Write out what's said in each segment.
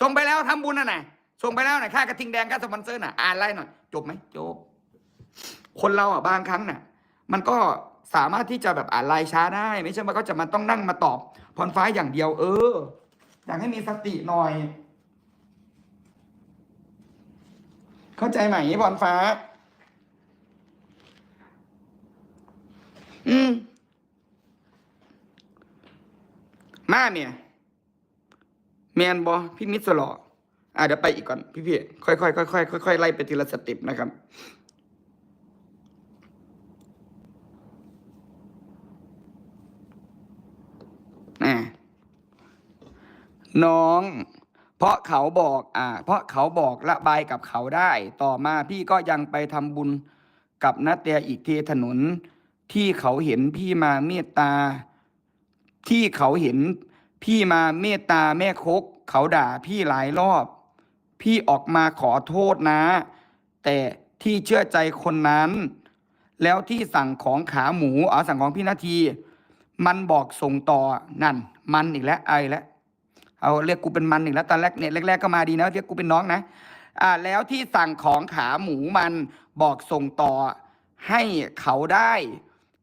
ส่งไปแล้วทำบุญน่ะนะส่งไปแล้วนะค่ากระทิงแดงค่าสปอนเซอร์น่ะอ่านไล่หน่อยจบไหมจบ คนเราอะบางครั้งน่ะ มันก็สามารถที่จะแบบอ่านไลน์ช้าได้ ไม่ใช่ว่าก็จะมาต้องนั่งมาตอบพรฟ้าอย่างเดียว เออ อยากให้มีสติหน่อย เข้าใจไหมพรฟ้า อืมมาเมีย แมนบอพี่มิสลออะเดี๋ยวไปอีกก่อนพี่พี่ค่อยค่อยค่อยค่อยค่อยๆไล่ไปทีละสเต็ปนะครับอ่น้อง เพราะเขาบอก อ่า เพราะเขาบอกระบายกับเขาได้ ต่อมาพี่ก็ยังไปทำบุญกับนาเตียอีกทีถนนที่เขาเห็นพี่มาเมตตา ที่เขาเห็น พี่มาเมตตาแม่คก เขาด่าพี่หลายรอบ พี่ออกมาขอโทษนะ แต่ที่เชื่อใจคนนั้น แล้วที่สั่งของขาหมูอ๋อสั่งของพี่นาที มันบอกส่งต่อนั่น มันอีกแล้วไอแล้วเอาเรียกกูเป็นมันอีกแล้วตอนแรกเนี่ยแรกๆก็มาดีนะเรียกกูเป็นน้องนะอ่าแล้วที่สั่งของขาหมูมันบอกส่งต่อ ให้เขาได้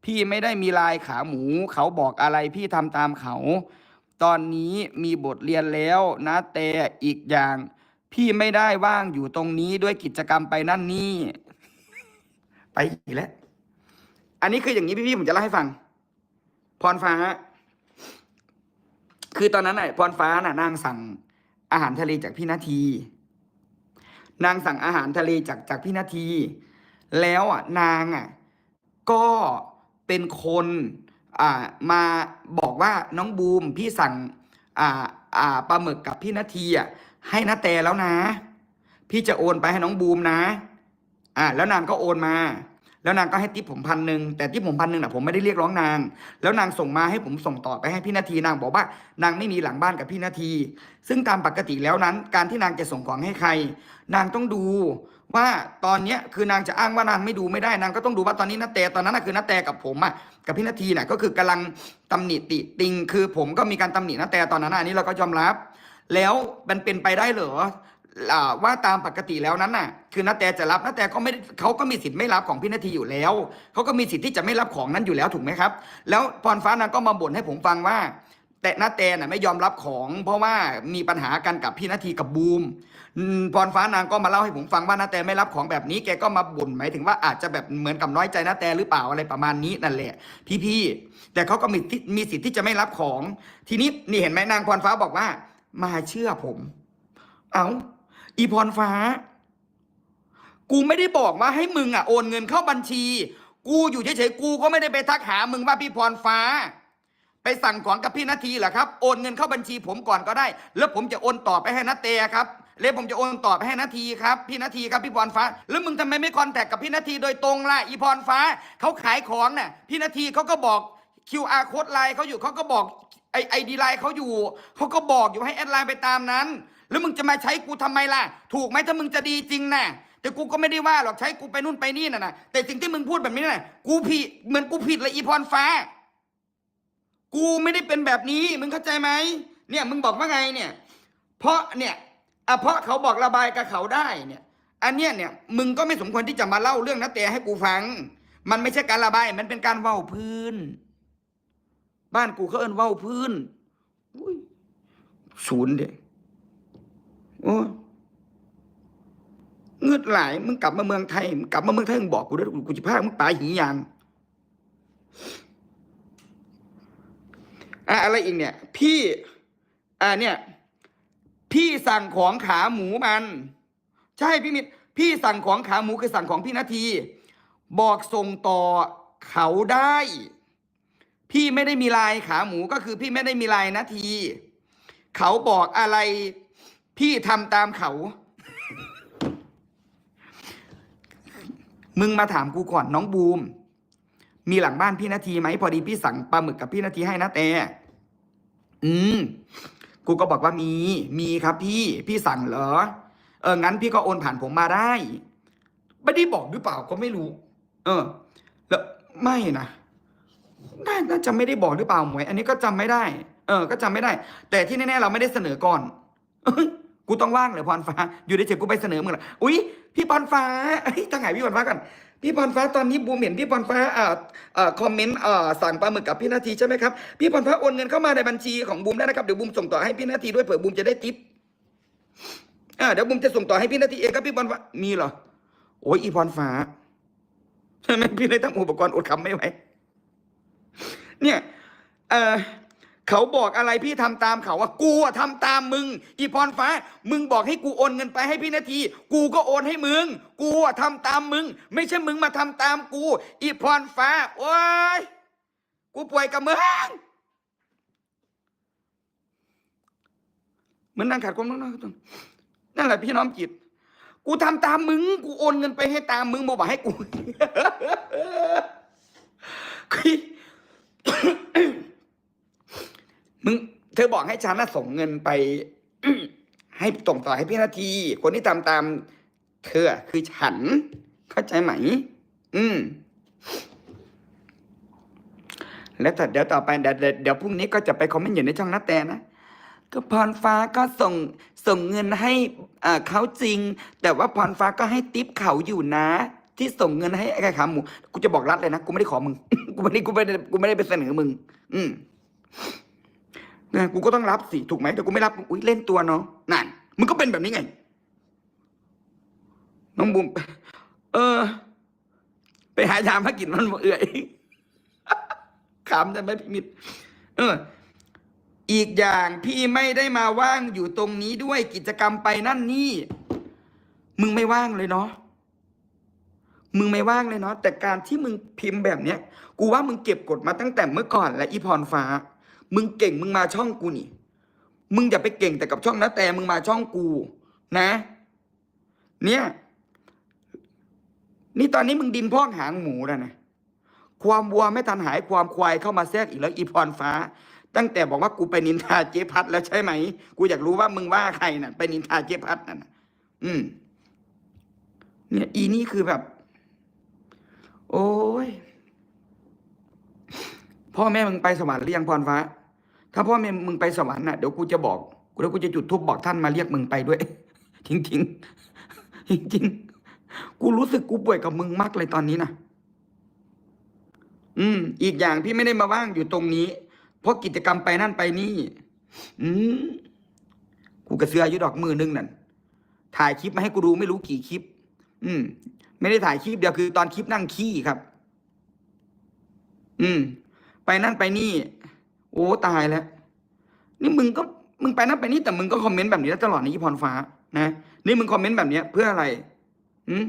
พี่ไม่ได้มีลายขาหมู เขาบอกอะไรพี่ทำตามเขา ตอนนี้มีบทเรียนแล้วนะแต่อีกอย่าง พี่ไม่ได้ว่างอยู่ตรงนี้ด้วยกิจกรรมไปนั่นนี่ ไปอีกแล้ว อันนี้คืออย่างนี้พี่ๆผมจะเล่าให้ฟัง พรฟ้า คือตอนนั้นน่ะพรฟ้าน่ะนางสั่งอาหารทะเลจากพี่นาที นางสั่งอาหารทะเลจากจากพี่นาที แล้วอะ นางอะ ก็เป็นคน อ่ามาบอกว่าน้องบูมพี่สั่งอ่าอ่าปลาหมึกกับพี่นาทีอะให้นาแตแล้วนะ พี่จะโอนไปให้น้องบูมนะ อ่าแล้วนางก็โอนมา แล้วนางก็ให้ทิปผมพันหนึ่งแต่ทิปผมพันหนึ่งน่ะผมไม่ได้เรียกร้องนาง แล้วนางส่งมาให้ผมส่งต่อไปให้พี่นาทีนางบอกว่านางไม่มีหลังบ้านกับพี่นาที ซึ่งตามปกติแล้วนั้น การที่นางจะส่งของให้ใคร นางต้องดูว่าตอนเนี้ยคือนางจะอ้างว่านางไม่ดูไม่ได้นางก็ต้องดูว่าตอนนี้นาแตตอนนั้นน่ะคือนาแตกับผมอะกับพี่นาทีน่ะก็คือกำลังตำหนิติติง คือผมก็มีการตำหนินาแตตอนนั้นอันนี้เราก็ยอมรับ แล้วมันเป็นไปได้เหรออ่า ว่าตามปกติแล้วนั้นน่ะ คือนาแตจะรับนาแตก็ไม่เขาก็มีสิทธิ์ไม่รับของพี่นาทีอยู่แล้วเขาก็มีสิทธิ์ที่จะไม่รับของนั้นอยู่แล้วถูกไหมครับ แล้วพรฟ้านางก็มาบ่นให้ผมฟังว่า แต่นาแตน่ะไม่ยอมรับของ เพราะว่ามีปัญหากันกับพี่นาทีกับบูมพรฟ้านางก็มาเล่าให้ผมฟังว่านาแตไม่รับของแบบนี้แกก็มาบ่นหมายถึงว่าอาจจะแบบเหมือนกับน้อยใจนาแตหรือเปล่าอะไรประมาณนี้นั่นแหละพี่ๆแต่เขาก็มีมีสิทธิ์ที่จะไม่รับของ ทีนี้นี่เห็นไหมนางพรฟ้าบอกว่า มาเชื่อผม เอา อีพรฟ้า กูไม่ได้บอกว่าให้มึงอะโอนเงินเข้าบัญชี กูอยู่เฉยๆกูก็ไม่ได้ไปทักหามึงว่าพี่พรฟ้า ไปสั่งของกับพี่นาทีเหรอครับ โอนเงินเข้าบัญชีผมก่อนก็ได้ แล้วผมจะโอนต่อไปให้นาเตะครับแล้วผมจะโอนต่อไปให้นาทีครับพี่นาทีครับพี่พรฟ้า แล้วมึงทำไมไม่คอนแทคกับพี่นาทีโดยตรงล่ะอีพรฟ้าเขาขายของน่ะพี่นาทีเขาก็บอก QR code ไลน์เขาอยู่เขาก็บอกไอไอดีไลน์เขาอยู่เขาก็บอกอยู่ให้แอดไลน์ไปตามนั้น แล้วมึงจะมาใช้กูทำไมล่ะ ถูกไหมถ้ามึงจะดีจริงน่ะแต่กูก็ไม่ได้ว่าหรอกใช้กูไปนู่นไปนี่น่ะนะแต่สิ่งที่มึงพูดแบบนี้น่ะกูผิดเหมือนกูผิดเลยอีพรฟ้า กูไม่ได้เป็นแบบนี้ มึงเข้าใจไหมเนี่ย มึงบอกว่าไงเนี่ย เพราะเนี่ยอะเพราะเขาบอกระบายกับเขาได้เนี่ย อันเนี้ยเนี่ย มึงก็ไม่สมควรที่จะมาเล่าเรื่องนัตเตะให้กูฟัง มันไม่ใช่การระบาย มันเป็นการเว้าพื้น บ้านกูเขาเอิ้นเว้าพื้นอุ้ยศูนย์เด็ก โอ้เงือดไหลมึงกลับมาเมืองไทยมึงกลับมาเมืองไทยมึงบอกกูด้วยกูจะพามึงตายหียางอะอะไรอีกเนี่ย พี่อ่าเนี่ย พี่สั่งของขาหมูมัน ใช่พี่มิตรพี่สั่งของขาหมูคือสั่งของพี่นาที บอกส่งต่อเขาได้ พี่ไม่ได้มีลายขาหมูก็คือพี่ไม่ได้มีลายนาที เขาบอกอะไร พี่ทำตามเขา มึงมาถามกูก่อนน้องบูม มีหลังบ้านพี่นาทีไหมพอดีพี่สั่งปลาหมึกกับพี่นาทีให้นะแต่อืม กูก็บอกว่ามี มีครับ พี่ พี่สั่งเหรอ เออ งั้นพี่ก็โอนผ่านผมมาได้ ไม่ได้บอกหรือเปล่าก็ไม่รู้ เออ แล้วไม่นะน่าน่าจะไม่ได้บอกหรือเปล่าหมวย อันนี้ก็จำไม่ได้ เออ ก็จำไม่ได้ แต่ที่แน่ๆเราไม่ได้เสนอก่อน กูต้องว่างเหรอพรฟ้า อยู่ในเฉยๆกูไปเสนอมึงละอุ๊ยพี่พรฟ้าเฮ้ยตั้งไหนพี่พรฟ้ากันพี่พรฟ้าตอนนี้บูมเห็นพี่พรฟ้าเอ่อเอ่อคอมเมนต์เอ่อสั่งปลาหมึกกับพี่นาทีใช่ไหมครับพี่พรฟ้าโอนเงินเข้ามาในบัญชีของบูมได้นะครับเดี๋ยวบูมส่งต่อให้พี่นาทีด้วยเผื่อบูมจะได้ทิปอ่าเดี๋ยวบูมจะส่งต่อให้พี่นาทีเองครับพี่พรฟ้ามีเหรอโอ้ยอีพรฟ้าใช่ไหมพี่เลยตั้งอุปกรณ์อดคำไม่ไหวเนี่ยเออ เขาบอกอะไรพี่ทำตามเขาว่ากูอะทำตามมึง อีพรฟ้า มึงบอกให้กูโอนเงินไปให้พี่นาที กูก็โอนให้มึง กูอะทำตามมึง ไม่ใช่มึงมาทำตามกู อีพรฟ้าโอ้ยกูป่วยกับมึงเหมือนนั่งขัดความนั่งนั่นแหละพี่น้องจิตกูทำตามมึง กูโอนเงินไปให้ตามมึงบอกให้กู มึงเธอบอกให้ฉันน่ะส่งเงินไป ให้ส่งต่อให้พี่นาที คนที่ทำตามเธอคือฉัน เข้าใจไหม อืม แล้วแต่เดี๋ยวต่อไปเดี๋ยวเดี๋ยวพรุ่งนี้ก็จะไปคอมเมนต์อยู่ในช่องนัดแต่นะก็พรฟ้าก็ส่งส่งเงินให้อ่าเขาจริง แต่ว่าพรฟ้าก็ให้ติปเขาอยู่นะ ที่ส่งเงินให้ไอ้ขาหมู กูจะบอกรัดเลยนะ กูไม่ได้ขอมึง กูไม่ได้กูไม่ได้กูไม่ได้ไปเสนอมึง อืม นะกูก็ต้องรับสิถูกไหมแต่กูไม่รับอุ้ยเล่นตัวเนาะนั่นมึงก็เป็นแบบนี้ไง น้องบุ๋มเออ ไปหายามากินมันเอื่อยขำแต่ไม่พิมิตเออ อีกอย่างพี่ไม่ได้มาว่างอยู่ตรงนี้ด้วยกิจกรรมไปนั่นนี่ มึงไม่ว่างเลยเนาะมึงไม่ว่างเลยเนาะแต่การที่มึงพิมพ์แบบเนี้ย กูว่ามึงเก็บกดมาตั้งแต่เมื่อก่อนและอีพรฟ้า มึงเก่งมึงมาช่องกูนี่ มึงอย่าไปเก่งแต่กับช่องนะแต่มึงมาช่องกู นะ เนี่ย นี่ตอนนี้มึงดินพอกหางหมูแล้วนะความวัวไม่ทันหายความควายเข้ามาแทรกอีกแล้วอีพรฟ้า ตั้งแต่บอกว่ากูไปนินทาเจ๊พัดแล้วใช่ไหม กูอยากรู้ว่ามึงว่าใครน่ะ ไปนินทาเจ๊พัดน่ะนะอืม เนี่ย อีนี่คือแบบ โอ้ย พ่อแม่มึงไปสวรรค์หรือยังพรฟ้า ถ้าพ่อแม่มึงไปสวรรค์น่ะเดี๋ยวกูจะบอกกูแล้วกูจะจุดธูปบอกท่านมาเรียกมึงไปด้วย จริงๆจริงกูรู้สึกกูป่วยกับมึงมากเลยตอนนี้นะอืม อีกอย่างพี่ไม่ได้มาว่างอยู่ตรงนี้ เพราะกิจกรรมไปนั่นไปนี่ อืมกูกระเสืออยู่ดอกมือนึงนั่นถ่ายคลิปมาให้กูดูไม่รู้กี่คลิป อืม ไม่ได้ถ่ายคลิปเดียวคือตอนคลิปนั่งขี้ครับ อืม ไปนั่นไปนี่ โอ้ตายแล้ว นี่มึงก็มึงไปนั่นไปนี่แต่มึงก็คอมเมนต์แบบนี้ตลอดในยี่พรฟ้า นะ นี่มึงคอมเมนต์แบบเนี้ย เพื่ออะไรอืม